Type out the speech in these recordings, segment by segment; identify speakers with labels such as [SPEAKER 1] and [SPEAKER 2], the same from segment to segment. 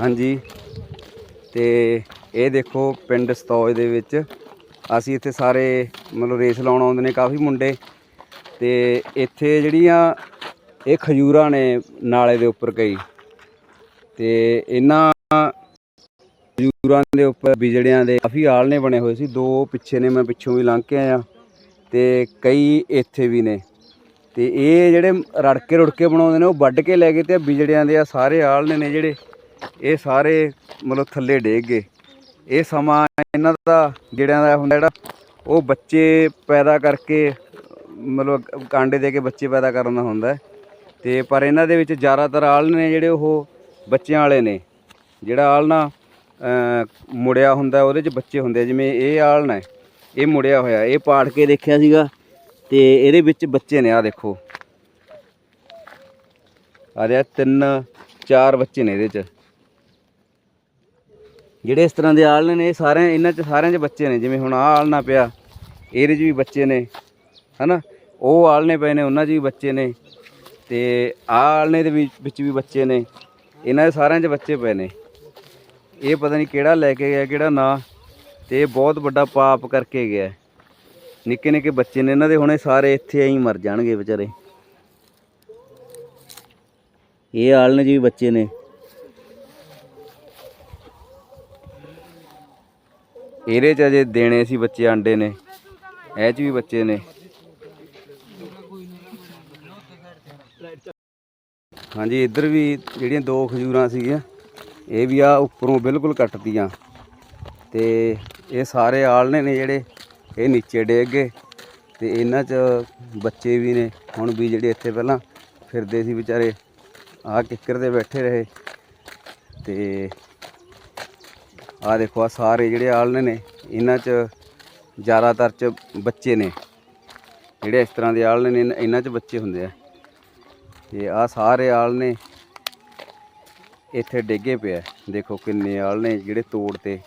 [SPEAKER 1] ਹਾਂਜੀ। ਤੇ ਇਹ ਦੇਖੋ ਪਿੰਡ ਸਤੌਜ ਦੇ ਵਿੱਚ ਅਸੀਂ ਇੱਥੇ ਸਾਰੇ ਮਤਲਬ ਰੇਸ ਲਾਉਣ ਆਉਂਦੇ ਨੇ ਕਾਫੀ ਮੁੰਡੇ। ਤੇ ਇੱਥੇ ਜਿਹੜੀਆਂ ਇਹ ਖਜੂਰਾਂ ਨੇ ਨਾਲੇ ਦੇ ਉੱਪਰ ਕਈ। ਤੇ ਇਹਨਾਂ ਖਜੂਰਾਂ ਦੇ ਉੱਪਰ ਬਿਜੜਿਆਂ ਦੇ ਕਾਫੀ ਆਲਣੇ ਬਣੇ ਹੋਏ ਸੀ। ਦੋ ਪਿੱਛੇ ਨੇ, ਮੈਂ ਪਿੱਛੋਂ ਵੀ ਲੰਘ ਕੇ ਆਇਆ। ਤੇ ਕਈ ਇੱਥੇ ਵੀ ਨੇ। ਤੇ ਇਹ ਜਿਹੜੇ ਰੜਕੇ ਰੁੜਕੇ ਬਣਾਉਂਦੇ ਨੇ, ਉਹ ਵੱਢ ਕੇ ਲੈ ਗਏ ਤੇ ਬਿਜੜਿਆਂ ਦੇ ਆ ਸਾਰੇ ਆਲਣੇ ਨੇ ਜਿਹੜੇ ਇਹ ਸਾਰੇ ਮਤਲਬ ਥੱਲੇ ਡੇਗ ਗਏ। ਇਹ ਸਮਾਂ ਇਹਨਾਂ ਦਾ ਜਿਹੜਿਆਂ ਦਾ ਹੁੰਦਾ ਜਿਹੜਾ ਉਹ ਬੱਚੇ ਪੈਦਾ ਕਰਕੇ ਮਤਲਬ ਕਾਂਡੇ ਦੇ ਕੇ ਬੱਚੇ ਪੈਦਾ ਕਰਨ ਦਾ ਹੁੰਦਾ ਹੈ। ਤੇ ਪਰ ਇਹਨਾਂ ਦੇ ਵਿੱਚ ਜ਼ਿਆਦਾਤਰ ਆਲਣੇ ਨੇ ਜਿਹੜੇ ਉਹ ਬੱਚਿਆਂ ਵਾਲੇ ਨੇ। ਜਿਹੜਾ ਆਲਣਾ ਮੁੜਿਆ ਹੁੰਦਾ ਉਹਦੇ 'ਚ ਬੱਚੇ ਹੁੰਦੇ ਜਿਵੇਂ ਇਹ ਆਲਣਾ ਹੈ, ਇਹ ਮੁੜਿਆ ਹੋਇਆ ਇਹ ਪਾੜ ਕੇ ਦੇਖਿਆ ਸੀਗਾ। ਤੇ ਇਹਦੇ ਵਿੱਚ ਬੱਚੇ ਨੇ ਆ ਦੇਖੋ। ਆ ਰਿਹਾ ਤਿੰਨ ਚਾਰ ਬੱਚੇ ਨੇ ਇਹਦੇ 'ਚ। ਜਿਹੜੇ ਇਸ ਤਰ੍ਹਾਂ ਦੇ ਆਲਣੇ ਨੇ ਇਹ ਸਾਰੇ ਇਹਨਾਂ 'ਚ ਸਾਰਿਆਂ 'ਚ ਬੱਚੇ ਨੇ, ਜਿਵੇਂ ਹੁਣ ਆ ਆਲਣਾ ਪਿਆ, ਇਹਦੇ 'ਚ ਵੀ ਬੱਚੇ ਨੇ, ਹਨਾ? ਉਹ ਆਲਣੇ ਪਏ ਨੇ, ਉਹਨਾਂ 'ਚ ਵੀ ਬੱਚੇ ਨੇ, ਤੇ ਆਹ ਆਲਣੇ ਦੇ ਵਿੱਚ ਵਿੱਚ ਵੀ ਬੱਚੇ ਨੇ, ਇਹਨਾਂ ਦੇ ਸਾਰਿਆਂ 'ਚ ਬੱਚੇ ਪਏ ਨੇ। ਇਹ ਪਤਾ ਨਹੀਂ ਕਿਹੜਾ ਲੈ ਕੇ ਗਿਆ, ਕਿਹੜਾ ਨਾ, ਤੇ ਇਹ ਬਹੁਤ ਵੱਡਾ ਪਾਪ ਕਰਕੇ ਗਿਆ। ਨਿੱਕੇ ਨਿੱਕੇ ਬੱਚੇ ਨੇ, ਇਹਨਾਂ ਦੇ ਹੁਣੇ ਸਾਰੇ ਇੱਥੇ ਐਂ ਮਰ ਜਾਣਗੇ ਵਿਚਾਰੇ। ਇਹ ਆਲਣੇ 'ਚ ਵੀ ਬੱਚੇ ਨੇ। ਇਹਦੇ 'ਚ ਅਜੇ ਦੇਣੇ ਸੀ ਬੱਚੇ ਆਂਡੇ ਨੇ। ਇਹ 'ਚ ਵੀ ਬੱਚੇ ਨੇ। ਹਾਂਜੀ, ਇੱਧਰ ਵੀ ਜਿਹੜੀਆਂ ਦੋ ਖਜੂਰਾਂ ਸੀਗੀਆਂ, ਇਹ ਵੀ ਆ ਉੱਪਰੋਂ ਬਿਲਕੁਲ ਕੱਟਦੀਆਂ ਤੇ ਇਹ ਸਾਰੇ ਆਲਣੇ ਨੇ ਜਿਹੜੇ, ਇਹ ਨੀਚੇ ਡੇਗ ਗਏ। ਤੇ ਇਹਨਾਂ 'ਚ ਬੱਚੇ ਵੀ ਨੇ। ਹੁਣ ਵੀ ਜਿਹੜੇ ਇੱਥੇ ਪਹਿਲਾਂ ਫਿਰਦੇ ਸੀ ਵਿਚਾਰੇ, ਆਹ ਕਿੱਕਰ ਤੇ ਬੈਠੇ ਰਹੇ। ਤੇ ਆ ਦੇਖੋ ਆ ਸਾਰੇ ਜਿਹੜੇ ਆਲਣੇ ਨੇ, ਇਹਨਾਂ 'ਚ ਜ਼ਿਆਦਾਤਰ 'ਚ ਬੱਚੇ ਨੇ। ਜਿਹੜੇ ਇਸ ਤਰ੍ਹਾਂ ਦੇ ਆਲਣੇ ਨੇ ਇਹਨਾਂ- 'ਚ ਬੱਚੇ ਹੁੰਦੇ ਆ। ਤੇ ਆ ਸਾਰੇ ਆਲਣੇ ਇੱਥੇ ਡਿੱਗੇ ਪਿਆ ਦੇਖੋ ਕਿੰਨੇ ਆਲਣੇ ਜਿਹੜੇ ਤੋੜ ਤੇ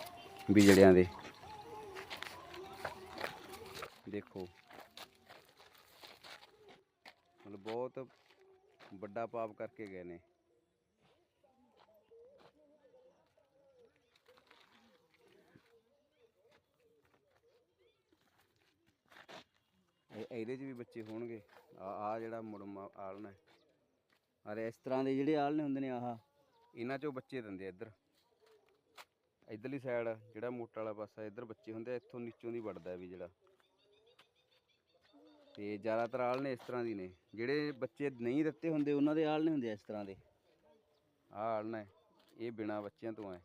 [SPEAKER 1] ਵਿਜੜਿਆਂ ਦੇ। ਦੇਖੋ। ਮਤਲਬ ਬਹੁਤ ਵੱਡਾ ਪਾਪ ਕਰਕੇ ਗਏ ਨੇ। ਇਹਦੇ 'ਚ ਵੀ ਬੱਚੇ ਹੋਣਗੇ। ਆ ਆ ਜਿਹੜਾ ਮੁੜਮਾ ਆਲਣਾ ਹੈ। ਅਰੇ ਇਸ ਤਰ੍ਹਾਂ ਦੇ ਜਿਹੜੇ ਆਲਣੇ ਹੁੰਦੇ ਨੇ ਆਹ, ਇਹਨਾਂ 'ਚੋਂ ਬੱਚੇ ਦਿੰਦੇ ਆ ਇੱਧਰ। ਇਧਰਲੀ ਸਾਈਡ ਜਿਹੜਾ ਮੋਟਾ ਵਾਲਾ ਪਾਸਾ, ਇੱਧਰ ਬੱਚੇ ਹੁੰਦੇ ਆ, ਇੱਥੋਂ ਨੀਚੋਂ ਦੀ ਵੜਦਾ ਵੀ ਜਿਹੜਾ। ਤੇ ਜ਼ਿਆਦਾਤਰ ਆਲਣੇ ਇਸ ਤਰ੍ਹਾਂ ਦੀ ਨੇ। ਜਿਹੜੇ ਬੱਚੇ ਨਹੀਂ ਦਿੱਤੇ ਹੁੰਦੇ, ਉਹਨਾਂ ਦੇ ਆਲਣੇ ਹੁੰਦੇ ਆ ਇਸ ਤਰ੍ਹਾਂ ਦੇ। ਆਹ ਆਲਣਾ ਇਹ ਬਿਨਾ ਬੱਚਿਆਂ ਤੋਂ ਹੈ।